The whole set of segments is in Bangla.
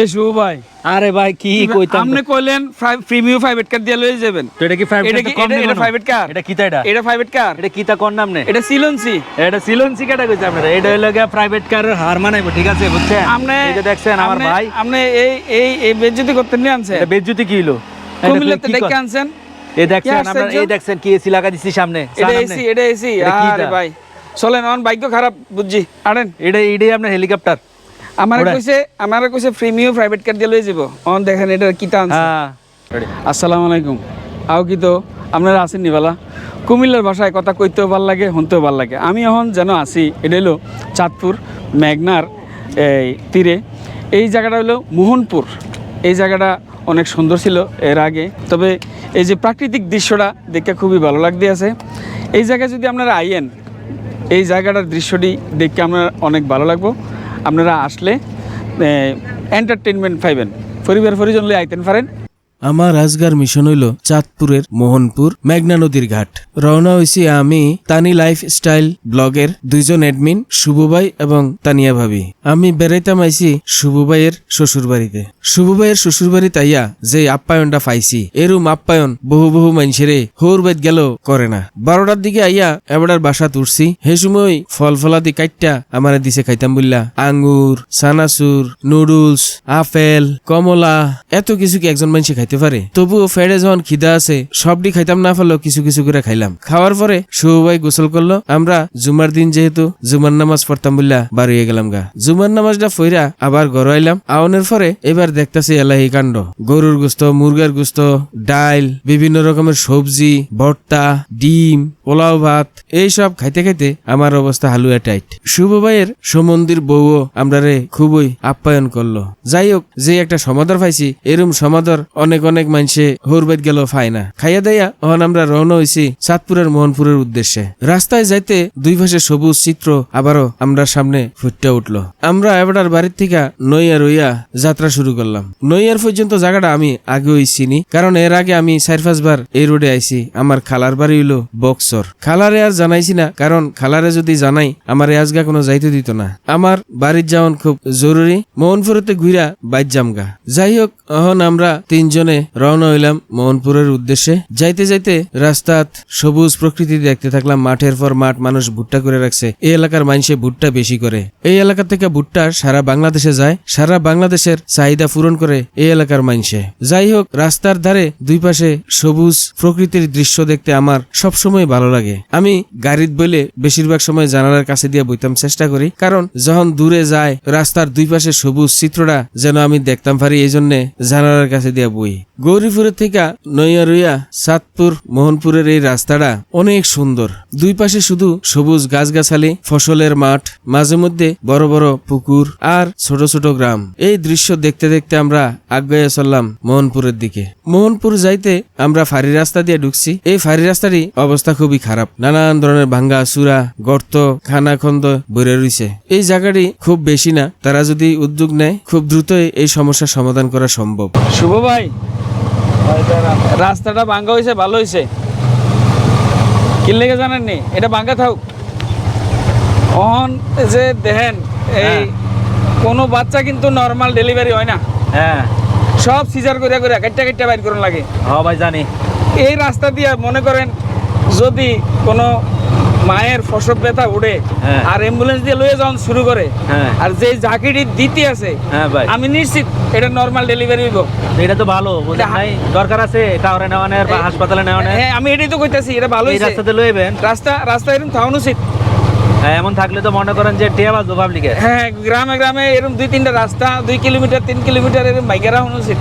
এ শুভ ভাই। আরে ভাই কি কইতাম আপনি কইলেন প্রিমিয়াম প্রাইভেট কার দিয়ে লয়ে যাবেন। তো এটা কি ফাইভ এটা কি এটা এটা প্রাইভেট কার এটা কিতা এটা? এটা প্রাইভেট কার এটা কিতা কোন নাম নে? এটা সিলনসি এটা সিলনসি কেটা কইছে আপনারা? এটা হইল গিয়া প্রাইভেট কার হার মানাইবো ঠিক আছে বুঝছেন? আপনি এই যে দেখছেন আমার ভাই। আপনি এই এই এই বেজ্জতি করতে নিয়ে আনছেন? এটা বেজ্জুতি কি হইল? কুমিল্লাতে ডেকে আনছেন? এই দেখছেন আপনারা এই দেখছেন কি এসি লাগা দিছি সামনে। এটা এসি এটা এসি। আরে ভাই। চলেন আমার ভাগ্য খারাপ বুঝছি। আড়েন এটা এটাই আপনার হেলিকপ্টার আমারে কইছে আমারে কইছে প্রিমিয়াম প্রাইভেট কার দিয়ে লয়ে যাব অন দেখেন এটা কিতা আনছে হ্যাঁ। আসসালামু আলাইকুম। আও কি তো? আপনারা আছেন নিবালা কুমিল্লার ভাষায় কথা কইতেও ভালো লাগে শুনতেও ভালো লাগে। আমি এখন যেন আছি এটা হলো চাঁদপুর মেঘনার এই তীরে। এই জায়গাটা হলো মোহনপুর। এই জায়গাটা অনেক সুন্দর ছিল এর আগে। তবে এই যে প্রাকৃতিক দৃশ্যটা দেখে খুবই ভালো লাগতে আছে। এই জায়গায় যদি আপনারা আইয়েন এই জায়গাটার দৃশ্যটি দেখতে আপনার অনেক ভালো লাগবো। আপনারা আসলে এন্টারটেনমেন্ট পাইবেন। পরিবার পরিজন আইতেন পারেন। আমার আজগার মিশন হইল চাঁদপুরের মোহনপুর মেঘনা নদীর ঘাট। রওনা হইছি আমি তানি লাইফ স্টাইল ব্লগের দুইজন অ্যাডমিন শুভ ভাই এবং তানিয়া ভাবি। আমি বেড়াইতাম আইছি শুভ ভাইয়ের শ্বশুর বাড়িতে শুভবাইয়ের শ্বশুর বাড়ি তাইয়া যে আপ্যায়নটা পাইছি এরম আপ্যায়ন বহু বহু মানুষেরে হোর বেদ গেল করে না। বারোটার দিকে আইয়া এবার বাসা তুরছি। হে সময় ফল ফলাদি কাইটটা আমারে দিছে খাইতাম বললা। আঙ্গুর সানাসুর নুডলস, আপেল, কমলা, এত কিছু কি একজন মানুষ খাইতে পারে। তবুও ফেড়ে যখন খিদা আছে, সবটি খাইতাম না পারলেও কিছু কিছু করে খাইলাম। খাওয়ার পরে শুভভাই গোসল করল। আমরা জুমার দিন যেহেতু জুমার নামাজ পড়তাম বললা বার হয়ে গেলাম গা। জুমার নামাজটা ফইরা আবার ঘর আইলাম। আউনের পরে এবার দেখতাছি এলাহি কাণ্ড। গরুর গুস্ত, মুরগার গুস্ত, ডাইল, বিভিন্ন রকমের সবজি, ভর্তা, ডিম, পোলাও ভাত এইসব খাইতে খাইতে আমার অবস্থা হালুয়া টাইট। শুভ ভাইয়ের সমন্দির বউও আমরারে খুবই আপ্যায়ন করল। যাই হোক, যে একটা সমাদর পাইছি এরম সমাদর অনেক অনেক মানুষে হোরবাদ গেল ফাই না। খাইয়া দাইয়া অহন আমরা রওনা হইছি চাঁদপুরের মোহনপুরের উদ্দেশ্যে। রাস্তায় যাইতে দুই পাশে সবুজ চিত্র আবারও আমরা সামনে ফুটতে উঠল। আমরা এবারটার বাড়ির থেকে নইয়া রইয়া যাত্রা শুরু করলাম। নইয়ার পর্যন্ত জায়গাটা আমি আগে ওই চিনি, কারণ এর আগে আমি চার পাঁচবার এই রোডে আইছি। আমার খালার বাড়ি হইল বক্সর। খালারে আর জানাইছি না, কারণ খালারে যদি জানাই, আমার আজগা কোনো যাইতে দিত না। আমার বাড়ির যাওয়ান খুব জরুরি। মোহনপুরেতে ঘুরা বাইর জামগা যাই হোক, অহন আমরা তিনজনে রওনা হইলাম মোহনপুরের উদ্দেশ্যে। যাইতে যাইতে রাস্তাত সবুজ প্রকৃতি দেখতে থাকলাম, মাঠের পর মাঠ মানুষ ভুট্টা করে রাখছে। এই এলাকার মানুষে ভুট্টা বেশি করে। এই এলাকা থেকে ভুট্টা সারা বাংলাদেশে যায়, সারা বাংলাদেশের চাহিদা পূরণ করে এই এলাকার মানুষে যাই হোক, রাস্তার ধারে দুই পাশে সবুজ প্রকৃতির দৃশ্য দেখতে আমার সবসময় ভালো লাগে। আমি গাড়িত বলে বেশিরভাগ সময় জানালার কাছে দিয়ে বইতাম চেষ্টা করি, কারণ যখন দূরে যায়, রাস্তার দুই পাশে সবুজ চিত্রটা যেন আমি দেখতাম পারি এই জন্যে জানালার কাছে দিয়ে বই। গৌরীপুরের থেকে নইয়া রইয়া সাতপুর, মোহনপুরের এই রাস্তাটা অনেক সুন্দর। দুই পাশে শুধু সবুজ গাছগাছালি, ফসলের মাঠ, মাঝে মধ্যে বড় বড় পুকুর আর ছোট ছোট গ্রাম। এই দৃশ্য দেখতে দেখতে আমরা আগাইয়া চললাম মোহনপুরের দিকে। মোহনপুর যাইতে আমরা ফাঁড়ি রাস্তা দিয়ে ঢুকছি। এই ফাঁড়ি রাস্তারই অবস্থা খুবই খারাপ। নানান ধরনের ভাঙ্গা চূড়া গর্ত, খানাখন্দ বইরে রইছে। এই জায়গাটি খুব বেশি না, তারা যদি উদ্যোগ নেয়, খুব দ্রুতই এই সমস্যার সমাধান করা সম্ভব। শুভ ভাই রাস্তাটা ভাঙ্গা হয়েছে ভালো হয়েছে কিনলে লেগে জানেন নি? এটা ভাঙ্গা থাক অন যে দেখেন এই কোনো বাচ্চা কিন্তু নর্মাল ডেলিভারি হয় না। হ্যাঁ। সব সিজার করে করে কাটটা কাটটা বাইর করুন লাগে। হ্যাঁ ভাই জানি। এই রাস্তা দিয়ে মনে করেন যদি কোনো মায়ের ফসব ব্যথা উঠে হ্যাঁ। আর অ্যাম্বুলেন্স দিয়ে লয়ে যাওয়ান শুরু করে। হ্যাঁ। আর যে জাকিটি দিতে আছে হ্যাঁ আমি নিশ্চিত এটা নর্মাল ডেলিভারি হইব। এটা তো ভালো দরকার আছে কাউরে নেওয়ানের বা হাসপাতালে নেওয়ানের হ্যাঁ আমি এটাই তো কইতাছি এটা ভালো রাস্তাতে লইবেন রাস্তা রাস্তা এরকম থাউন উচিত হ্যাঁ এমন থাকলে তো মনে করেন যে টিয়া বাজবো পাবলিকের হ্যাঁ গ্রামে গ্রামে এরকম দুই তিনটা রাস্তা দুই কিলোমিটার তিন কিলোমিটার এরকম বাইকেরা হন উচিত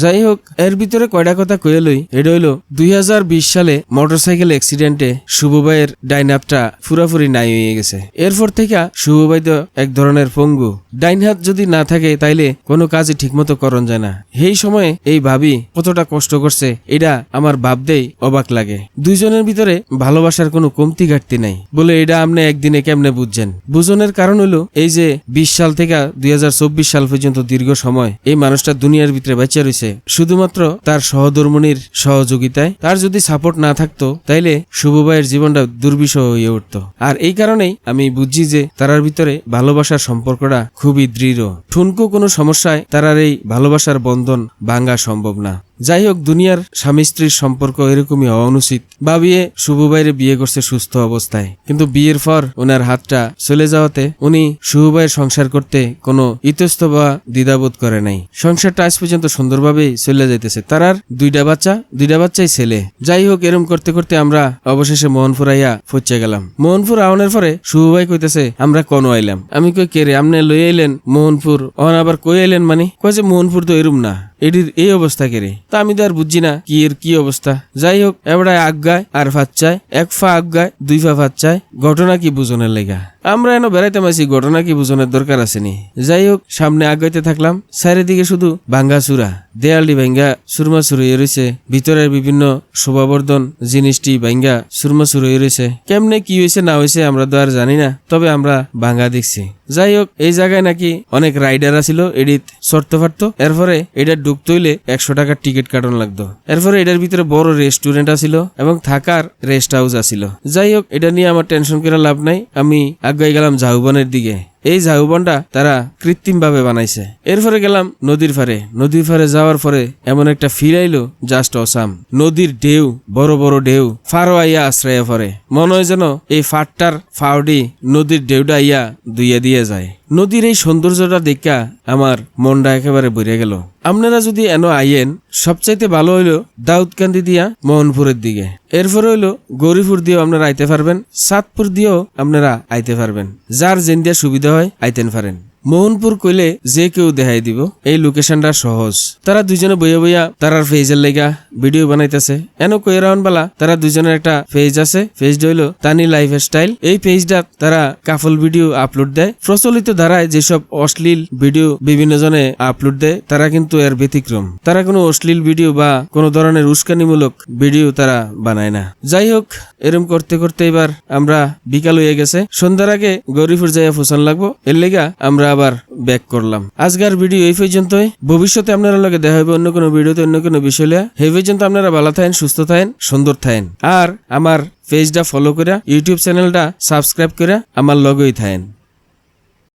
যাই হোক এর ভিতরে কয়টা কথা কয়ে লই। এটা হইল, দুই হাজার বিশ সালে মোটরসাইকেল অ্যাক্সিডেন্টে শুভভাইয়ের ডাইনাপটা পুরাপুরি নাই হয়ে গেছে। এরপর থেকে শুভভাই তো এক ধরনের পঙ্গু। ডাইন হাত যদি না থাকে, তাইলে কোনো কাজই ঠিকমতো করণ যায় না। সেই সময়ে এই ভাবি কতটা কষ্ট করছে, এটা আমার ভাবতেই অবাক লাগে। দুইজনের ভিতরে ভালোবাসার কোনো কমতি ঘাটতি নাই। বলে এটা আপনি একদিনে কেমনে বুঝছেন? বুঝনের কারণ হলো এই যে বিশ সাল থেকে দুই হাজার চব্বিশ সাল পর্যন্ত দীর্ঘ সময় এই মানুষটা দুনিয়ার ভিতরে বেঁচে রয়েছে হয়েছে শুধুমাত্র তার সহধর্মণীর সহযোগিতায় তার যদি সাপোর্ট না থাকতো, তাইলে শুভ ভাইয়ের জীবনটা দুর্বিষহ হয়ে উঠত। আর এই কারণেই আমি বুঝছি যে তারার ভিতরে ভালোবাসার সম্পর্কটা খুবই দৃঢ়। ঠুনকো কোনো সমস্যায় তারার এই ভালোবাসার বন্ধন ভাঙ্গা সম্ভব না। যাই হোক দুনিয়ার স্বামী স্ত্রীর সম্পর্ক এরকমই হওয়া অনুচিত। ভাবিয়ে শুভ ভাইয়ের বিয়ে করছে সুস্থ অবস্থায়। কিন্তু বিয়ের পর ওনার হাতটা চলে যাওয়াতে উনি শুভ ভাইয়ের সংসার করতে কোনো ইতস্ত বা দ্বিধাবোধ করে নাই। সংসারটা আজ পর্যন্ত সুন্দরভাবেই চলে যাইতেছে। তার আর দুইটা বাচ্চা, দুইটা বাচ্চাই ছেলে। যাই হোক এরম করতে করতে আমরা অবশেষে মোহনপুর আইয়া পৌঁছে গেলাম। মোহনপুর আওনের পরে শুভ ভাই কইতেছে, আমরা কোন আইলাম। আমি কই, কে রে আমনে লই আইলেন মোহনপুর? অন আবার কই আইলেন মানে? কয় যে মোহনপুর তো এরম না। এটির এই অবস্থা কে রে তা আমি তো আর বুঝছি না, কি এর কি অবস্থা? যাই হোক এবারে আজ্ঞায় আর ফাচ্চায় এক ফা আজ্ঞায় দুই ফা ফাচ্চায় ঘটনা কি বুঝনের লেগা? আমরা এনে বেড়াইতে মাসি ঘটনা কি বুঝনের দরকার আসেনি। যাই হোক, সামনে আগাইতে থাকলাম, চারিদিকে শুধু ভাঙ্গা চূড়া। দেয়ালটি ভাঙ্গা, সুরমা সুরইয়ে রয়েছে ভিতরের বিভিন্ন শোভাবর্ধন জিনিসটি ভাঙ্গা, সুরমা সুরইয়ে রয়েছে কেমনে কি হয়েছে না হয়েছে আমরা তো আর জানি না, তবে আমরা ভাঙ্গা দেখছি। যাই হোক, এই জায়গায় নাকি অনেক রাইডার আছিল, এডিট সরতে পারতো এরপরে এটা ঢুকতে হইলে একশো টাকার টিকিট কাটানো লাগতো। এরপরে এটার ভিতরে বড় রেস্টুরেন্ট আছিল এবং থাকার রেস্ট হাউস আছিল। যাই হোক, এটা নিয়ে আমার টেনশন করা লাভ নাই। আমি আগে গেলাম ঝাউবনের দিকে। এই ঝাউবনটা তারা কৃত্রিম ভাবে বানাইছে। এরপরে গেলাম নদীর ফারে নদীর ফারে যাওয়ার পরে এমন একটা ফিল আইলো জাস্ট অসাম নদীর ঢেউ, বড় বড় ঢেউ ফারো আইয়া আশ্রয় পরে মনে হয় যেন এই ফাটটার ফাউডি নদীর ঢেউটা আইয়া দুইয়া দিয়ে যায়। নদীর এই সৌন্দর্যটা দেখা আমার মনটা একেবারে বেড়ে গেল। আপনারা যদি এনো আইয়েন, সবচাইতে ভালো হইল দাউদকান্দি দিয়া মোহনপুরের দিকে। এরপরে হইল গৌরীপুর দিয়েও আপনারা আইতে পারবেন, সাতপুর দিয়েও আপনারা আইতে পারবেন। যার জেন দিয়ে সুবিধা হয়, আইতেন পারেন। মোহনপুর কইলে যে কেউ দেখাই দিব। এই লোকেশনটা সহজ। তারা দুইজনে বইয়া বইয়া তারার ফেজের লেগা ভিডিও বানাইতেছে। এন কইরাউন বালা, তারা দুইজনের একটা পেজ আছে। পেজটা হইল তানি লাইফ স্টাইল। এই পেজটা তারা কাফল ভিডিও আপলোড দেয়। প্রচলিত ধারায় যেসব অশ্লীল ভিডিও বিভিন্ন জনে আপলোড দেয়, তারা কিন্তু এর ব্যতিক্রম। তারা কোনো অশ্লীল ভিডিও বা কোনো ধরনের উস্কানিমূলক ভিডিও তারা বানায় না। যাই হোক, এরম করতে করতে এবার আমরা বিকাল হয়ে গেছে। সন্ধ্যার আগে গৌরীপুর যাইয়া ফুসান লাগবো। এর লেগা আমরা আবার ব্যাক করলাম। আজকের ভিডিও এই পর্যন্তই। ভবিষ্যতে আপনারা লগে দেখা হবে অন্য কোনো ভিডিওতে অন্য কোনো বিষয় লিয়া সেই পর্যন্ত আপনারা ভালো থাকেন, সুস্থ থাকেন, সুন্দর থাকেন। আর আমার পেজটা ফলো করে ইউটিউব চ্যানেলটা সাবস্ক্রাইব করে আমার লগেই থাকেন।